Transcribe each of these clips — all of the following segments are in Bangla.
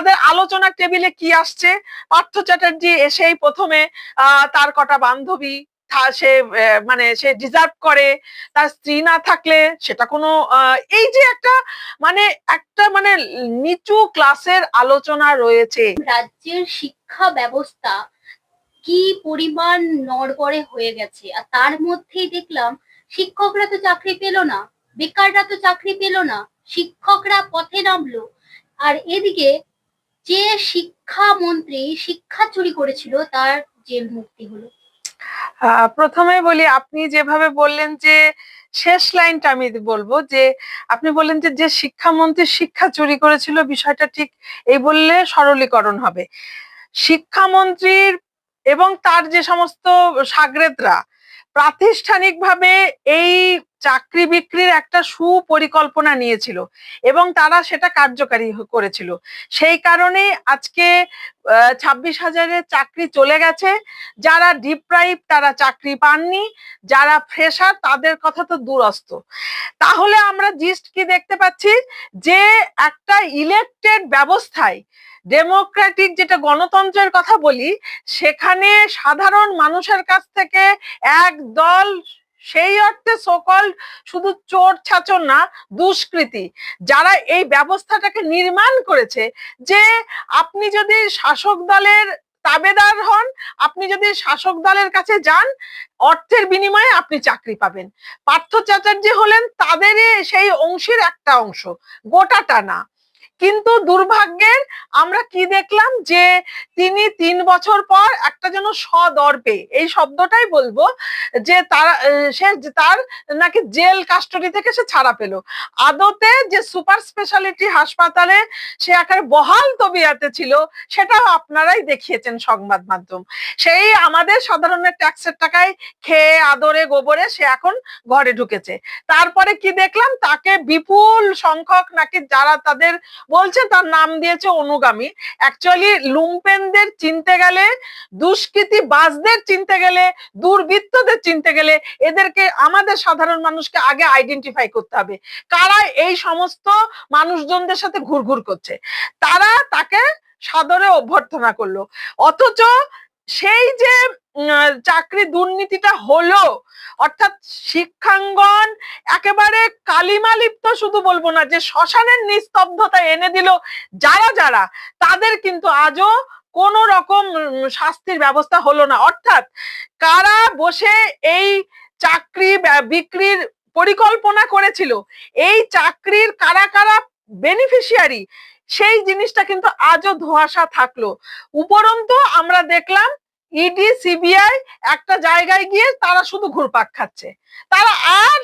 তাদের আলোচনা টেবিলে কি আসছে? পার্থ চ্যাটার্জি এসেই প্রথমে তার কটা বান্ধবী সে মানে সে ডিজার্ভ করে। তার স্ত্রী না থাকলে সেটা কোনো এই যে একটা মানে একটা মানে নিচু ক্লাসের আলোচনা রয়েছে। রাজ্যের শিক্ষা ব্যবস্থা কি পরিমাণ নড়বড়ে হয়ে গেছে? আর তার মধ্যেই দেখলাম, শিক্ষকরা তো চাকরি পেল না, বেকাররা তো চাকরি পেল না, শিক্ষকরা পথে নামলো। আর এদিকে যে শিক্ষামন্ত্রী শিক্ষা চুরি করেছিল, তার জেল মুক্তি হলো। প্রথমে বলি, আপনি যেভাবে বললেন যে, শেষ লাইনটা আমি বলব যে, আপনি বললেন যে যে শিক্ষামন্ত্রী শিক্ষা চুরি করেছিল, বিষয়টা ঠিক এই বললে সরলীকরণ হবে। শিক্ষামন্ত্রীর এবং তার যে সমস্ত সাগরেদরা, প্রাতিষ্ঠানিকভাবে এই চাকরি বিক্রির একটা সুপরিকল্পনা নিয়েছিল এবং তারা সেটা কার্যকারী করেছিল। সেই কারণে আজকে ছাব্বিশ হাজারের চাকরি চলে গেছে। যারা ডিপ্রাইভ তারা চাকরি পাননি, যারা ফ্রেশার তাদের কথা তো দূরস্থ তাহলে আমরা জিস্ট কি দেখতে পাচ্ছি? যে একটা ইলেকটেড ব্যবস্থায় ডেমোক্রেটিক যেটা গণতন্ত্রের কথা বলি, সেখানে সাধারণ মানুষের কাছ থেকে এক দল সেই অর্থে সকল শুধু চোর ছাচর না, দুষ্কৃতী। যারা এই ব্যবস্থাটাকে নির্মাণ করেছে যে আপনি যদি শাসক দলের তাবেদার হন, আপনি যদি শাসক দলের কাছে যান, অর্থের বিনিময়ে আপনি চাকরি পাবেন। পার্থ চ্যাটার্জি হলেন তাদেরই সেই অংশের একটা অংশ গোটাটা না কিন্তু দুর্ভাগ্যের আমরা কি দেখলাম যে তিনি তিন বছর পর একটা যেন সদর্পে, এই শব্দটাই বলব যে তারা সে তার নাকি জেল কাস্টডি থেকে সে ছাড়া পেল। আদতে যে সুপার স্পেশালিটি হাসপাতালে সে একেবারে বহাল তবিয়াতে ছিল, সেটাও আপনারাই দেখিয়েছেন সংবাদ মাধ্যম। সেই আমাদের সাধারণের ট্যাক্সের টাকায় খেয়ে, আদরে, গোবরে সে এখন ঘরে ঢুকেছে। তারপরে কি দেখলাম, তাকে বিপুল সংখ্যক নাকি যারা তাদের বলছে তার নাম দিয়েছে অনুগামী। অ্যাকচুয়ালি লুম্পেনদের চিনতে গেলে, দুষ্কৃতি বাসদের চিনতে গেলে, দুর্বৃত্তদের চিনতে গেলে এদেরকে আমাদের সাধারণ মানুষকে আগে আইডেন্টিফাই করতে হবে। কারা এই সমস্ত মানুষজনদের সাথে ঘুরঘুর করছে? তারা তাকে সাদরে অভ্যর্থনা করল। অথচ সেই যে চাকরি দুর্নীতিটা হলো, অর্থাৎ শিক্ষাঙ্গন একেবারে কালিমালিপ্ত শুধু বলব না, যে শ্মশানের নিস্তব্ধতা এনে দিল যারা যারা, তাদের কিন্তু আজও কোন রকম শাস্তির ব্যবস্থা হলো না। অর্থাৎ কারা বসে এই চাকরি বিক্রির পরিকল্পনা করেছিল, এই চাকরির কারা কারা বেনিফিশিয়ারি সেই জিনিসটা কিন্তু আজও ধোঁয়াশা থাকল। উপরন্তু আমরা দেখলাম ইডি সিবিআই একটা জায়গায় গিয়ে তারা শুধু ঘুরপাক খাচ্ছে। তারা আর,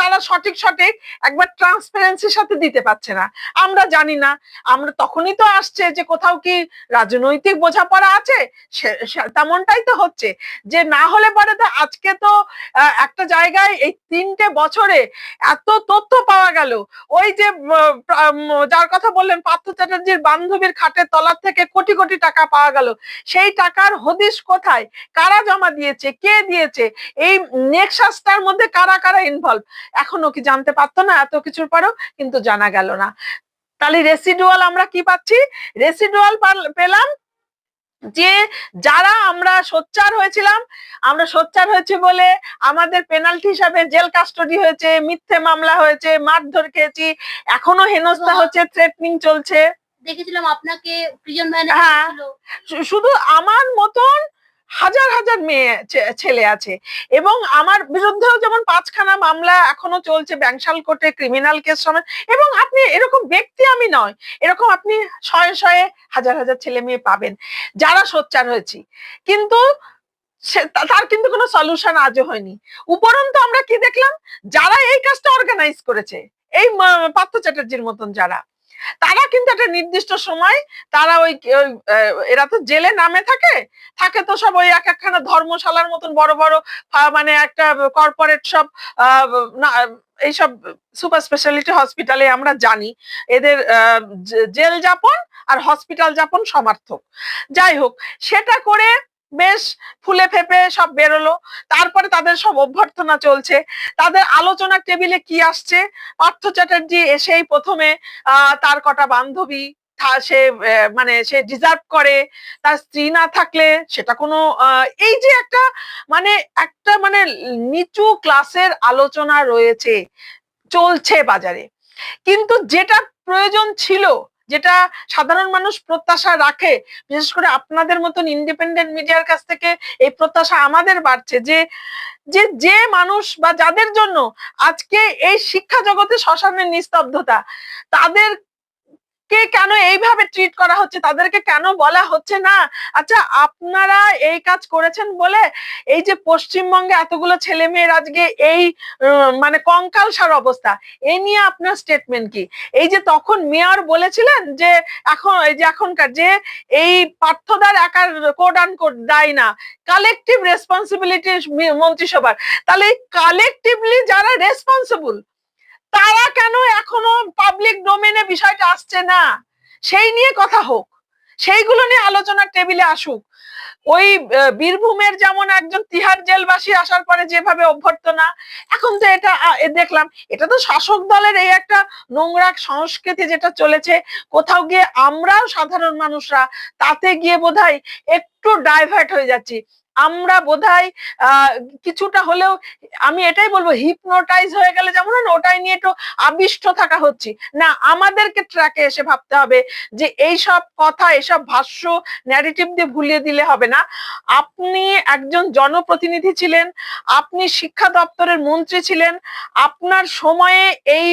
তারা সঠিক সঠিক একবার ট্রান্সপারেন্সির সাথে দিতে পারছে না। আমরা জানি না। আমরা তখনই তো আসছে যে কোথাও কি রাজনৈতিক বোঝাপড়া আছে? তেমনটাই তো হচ্ছে। যে না হলে পরে তো আজকে তো একটা জায়গায় এই তিনটে বছরে এত তথ্য পাওয়া গেল। ওই যে যার কথা বললেন পার্থ চ্যাটার্জির বান্ধবীর খাটের তলার থেকে কোটি কোটি টাকা পাওয়া গেল। সেই টাকার হদিশ কোথায়? কারা জমা দিয়েছে? কে দিয়েছে? এই নেক্সাসটার মধ্যে কারা কারা ইনভলভ এখনও কি জানতে পারতো না এত কিছুর পরেও কিন্তু জানা গেল না। তাহলে রেসিডুয়াল আমরা কি পাচ্ছি? রেসিডুয়াল পেলাম যে যারা আমরা সোচ্চার হয়েছিলাম আমরা সোচ্চার হয়েছি বলে আমাদের পেনাল্টি হিসাবে জেল কাস্টডি হয়েছে মিথ্যে মামলা হয়েছে মারধর খেয়েছি এখনও হেনস্থা হচ্ছে থ্রেটনিং চলছে। দেখেছিলাম আপনাকে প্রিজন হ্যাঁ। শুধু আমার মতন হাজার হাজার মেয়ে ছেলে আছে। এবং আমার বিরুদ্ধেও যেমন পাঁচখানা মামলা এখনও চলছে ব্যাংশাল কোর্টে, ক্রিমিনাল কেস সমেত, এবং আপনি এরকম ব্যক্তি আমি নয়, এরকম আপনি শয়ে শয়ে হাজার হাজার ছেলে মেয়ে পাবেন, যারা সোচ্চার হয়েছি। কিন্তু তার কিন্তু কোনো সলিউশন আজও হয়নি। উপরন্তু আমরা কি দেখলাম? যারা এই কাজটা অর্গানাইজ করেছে, এই পার্থ চ্যাটার্জির মতন যারা তারা কিন্তু একটা নির্দিষ্ট সময় তারা ওই এরা তো জেলে নামে থাকে থাকে তো সব ওই এক একখানা ধর্মশালার মতন বড় বড় মানে একটা কর্পোরেট সব এইসব সুপার স্পেশালিটি হসপিটালে আমরা জানি। এদের জেল যাপন আর হসপিটাল যাপন সমার্থক। যাই হোক, সেটা করে বেশ ফুলে ফেপে সব বেরোলো। তারপরে তাদের সব অভ্যর্থনা চলছে। তাদের আলোচনা টেবিলে কি আসছে? পার্থ চ্যাটার্জি এসেই প্রথমে তার কটা বান্ধবী সে মানে সে ডিজার্ভ করে। তার স্ত্রী না থাকলে সেটা কোনো এই যে একটা মানে একটা মানে নিচু ক্লাসের আলোচনা রয়েছে, চলছে বাজারে। কিন্তু যেটা প্রয়োজন ছিল যেটা সাধারণ মানুষ প্রত্যাশা রাখে, বিশেষ করে আপনাদের মতন ইন্ডিপেন্ডেন্ট মিডিয়ার কাছ থেকে এই প্রত্যাশা আমাদের বাড়ছে যে যে যে মানুষ বা যাদের জন্য আজকে এই শিক্ষা জগতে শ্মশানের নিস্তব্ধতা, তাদের কে কেন এইভাবে ট্রিট করা হচ্ছে? তাদেরকে কেন বলা হচ্ছে না? আচ্ছা আপনারা এই কাজ করেছেন বলে এই যে পশ্চিমবঙ্গে এতগুলো ছেলে মেয়ের আজকে এই মানে কঙ্কালসার অবস্থা এই নিয়ে আপনার স্টেটমেন্ট কি? এই যে তখন মেয়র বলেছিলেন যে এখন, এই যে এখনকার যে এই পার্থদার একার কোড আন দায় না কালেকটিভ রেসপন্সিবিলিটি মন্ত্রিসভার। তাহলে কালেকটিভলি যারা রেসপন্সিবল তারা কেন এখনও পাবলিক ডোমেনে বিষয়টা আসছে না? সেই নিয়ে কথা হোক। সেইগুলো নিয়ে আলোচনার টেবিলে আসুক। ওই বীরভূমের যেমন একজন তিহার জেলবাসী আসার পরে যেভাবে অভ্যর্থনা, এখন তো এটা দেখলাম, এটা তো শাসক দলের এই একটা নোংরা সংস্কৃতি যেটা চলেছে। কোথাও গিয়ে আমরাও সাধারণ মানুষরা, তাতে গিয়ে বোধহয় একটু ডাইভার্ট হয়ে যাচ্ছি। আমরা বোধহয় কিছুটা হলেও, আমি এটাই বলব হিপনোটাইজ হয়ে গেলে যেমন ওটাই নিয়ে একটু আবিষ্ট থাকা হচ্ছে। না, আমাদেরকে ট্র্যাকে এসে ভাবতে হবে যে এই সব কথা এসব ভাষ্য ন্যারেটিভ দিয়ে ভুলিয়ে দিলে হবে না। আপনি একজন জনপ্রতিনিধি ছিলেন, আপনি শিক্ষা দপ্তরের মন্ত্রী ছিলেন, আপনার সময়ে এই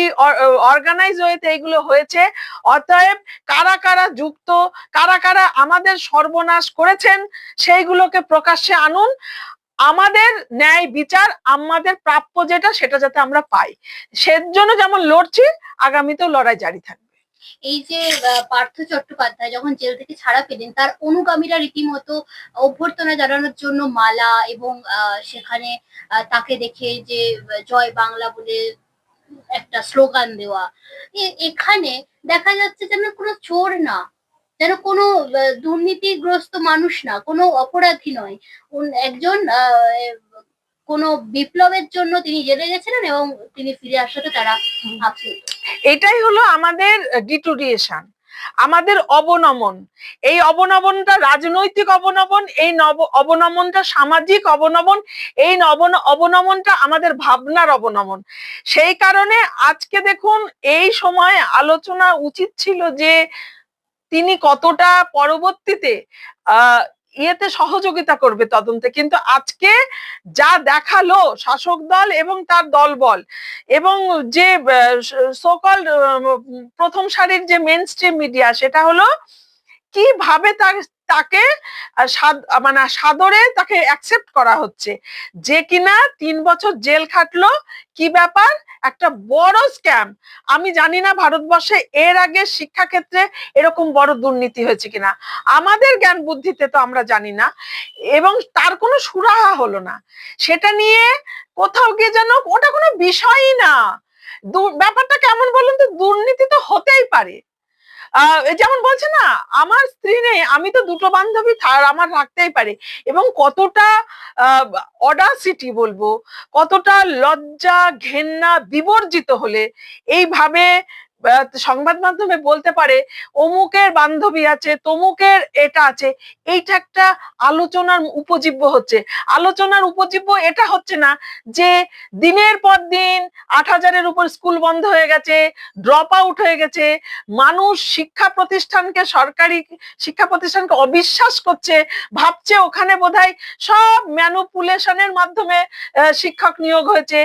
অর্গানাইজ ওয়েতে এইগুলো হয়েছে, অতএব কারা কারা যুক্ত, কারা কারা আমাদের সর্বনাশ করেছেন, সেইগুলোকে প্রকাশ্যে আনুন, আমাদের ন্যায় বিচার আমাদের প্রাপ্য যেটা সেটা যাতে আমরা পাই। সেজন্য যেমন লড়ছি, আগামীতেও লড়াই জারি থাকবে। এই যে পার্থ চট্টোপাধ্যায় যখন জেল থেকে ছাড়া পেলেন, তার অনুগামীরা রীতিমতো অভ্যর্থনা জানানোর জন্য মালা এবং সেখানে তাকে দেখে যে, জয় বাংলা বলে একটা স্লোগান দেওয়া। এখানে দেখা যাচ্ছে যেন কোনো চোর না। যেন কোনো দুর্নীতিগ্রস্ত মানুষ না কোনো অপরাধী নয়। একজন কোনো বিপ্লবের জন্য তিনি জেলে গেছিলেন এবং তিনি ফিরে আসাতে তারা আপ্লুত। এটাই হলো আমাদের ডিটুরিয়েশন আমাদের অবনমন। এই অবনমনটা রাজনৈতিক অবনমন এই নব অবনমনটা সামাজিক অবনমন এই নবন অবনমনটা আমাদের ভাবনার অবনমন। সেই কারণে আজকে দেখুন এই সময় আলোচনা উচিত ছিল যে তিনি কতটা পরবর্তীতে ইয়েতে সহযোগিতা করবে তদন্তে। কিন্তু আজকে যা দেখাল শাসক দল এবং তার দলবল এবং যে সকল প্রথম সারির যে মেন স্ট্রিম মিডিয়া সেটা হলো কীভাবে তার, তাকে মানে সাদরে তাকে অ্যাকসেপ্ট করা হচ্ছে। যে কিনা তিন বছর জেল খাটলো, কি ব্যাপার? একটা বড় স্ক্যাম আমি জানি না ভারতবর্ষে এর আগে শিক্ষাক্ষেত্রে এরকম বড় দুর্নীতি হয়েছে কিনা। আমাদের জ্ঞান বুদ্ধিতে তো আমরা জানি না এবং তার কোনো সুরাহা হলো না। সেটা নিয়ে কোথাও গিয়ে যেন ওটা কোনো বিষয়ই না। ব্যাপারটা কেমন বলুন তো? দুর্নীতি তো হতেই পারে। যেমন বলছে না, আমার স্ত্রী নেই, আমি তো দুটো বান্ধবী আমার রাখতেই পারে। এবং কতটা অডাসিটি বলব, কতটা লজ্জা, ঘেন্না, বিবর্জিত হলে, এইভাবে সংবাদ মাধ্যমে বলতে পারে, অমুকের বান্ধবী আছে, তমুকের এটা আছে। এইটা একটা আলোচনার উপজীব্য হচ্ছে। আলোচনার উপজীব্য এটা হচ্ছে না যে দিনের পর দিন আট হাজারের উপর স্কুল বন্ধ হয়ে গেছে ড্রপ আউট হয়ে গেছে, মানুষ শিক্ষা প্রতিষ্ঠানকে সরকারি শিক্ষা প্রতিষ্ঠানকে অবিশ্বাস করছে, ভাবছে ওখানে বোধহয় সব ম্যানুপুলেশনের মাধ্যমে শিক্ষক নিয়োগ হয়েছে।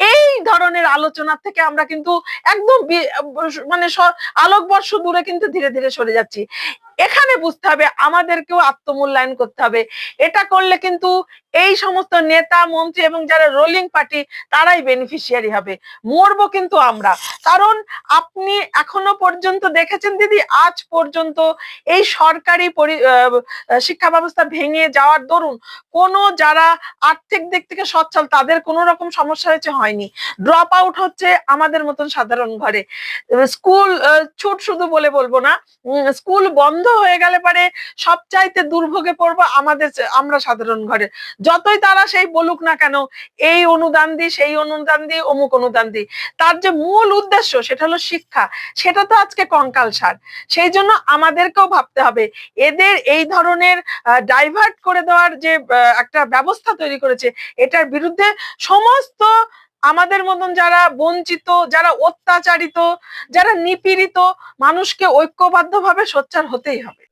এই ধরনের আলোচনা থেকে আমরা কিন্তু একদম মানে আলোকবর্ষ দূরে কিন্তু ধীরে ধীরে সরে যাচ্ছি। এখানে বুঝতে হবে, আমাদেরকেও আত্মমূল্যায়ন করতে হবে। এটা করলে কিন্তু এই সমস্ত নেতা, মন্ত্রী এবং যারা রোলিং পার্টি তারাই বেনিফিশিয়ারি হবে। মরবো কিন্তু আমরা। কারণ আপনি এখনও পর্যন্ত দেখেছেন দিদি, আজ পর্যন্ত এই সরকারি শিক্ষা ব্যবস্থা ভেঙে যাওয়ার দরুন কোনো যারা আর্থিক দিক থেকে সচ্ছল, তাদের কোনো রকম সমস্যা হয়েছে হয়নি। ড্রপ আউট হচ্ছে আমাদের মতন সাধারণ ঘরে। স্কুল ছুট শুধু বলে বলব না স্কুল বন্ধ বন্ধ হয়ে গেলে পারে সবচাইতে দুর্ভোগে পড়ব আমাদের আমরা সাধারণ ঘরে। যতই তারা সেই বলুক না কেন, এই অনুদান দি, সেই অনুদান দি, অমুক অনুদান দি, তার যে মূল উদ্দেশ্য সেটা হলো শিক্ষা। সেটা তো আজকে কঙ্কাল সার। সেই জন্য আমাদেরকেও ভাবতে হবে, এদের এই ধরনের ডাইভার্ট করে দেওয়ার যে একটা ব্যবস্থা তৈরি করেছে, এটার বিরুদ্ধে সমস্ত আমাদের মতন যারা বঞ্চিত, যারা অত্যাচারিত, যারা নিপীড়িত, মানুষকে ঐক্যবদ্ধভাবে সোচ্চার হতেই হবে।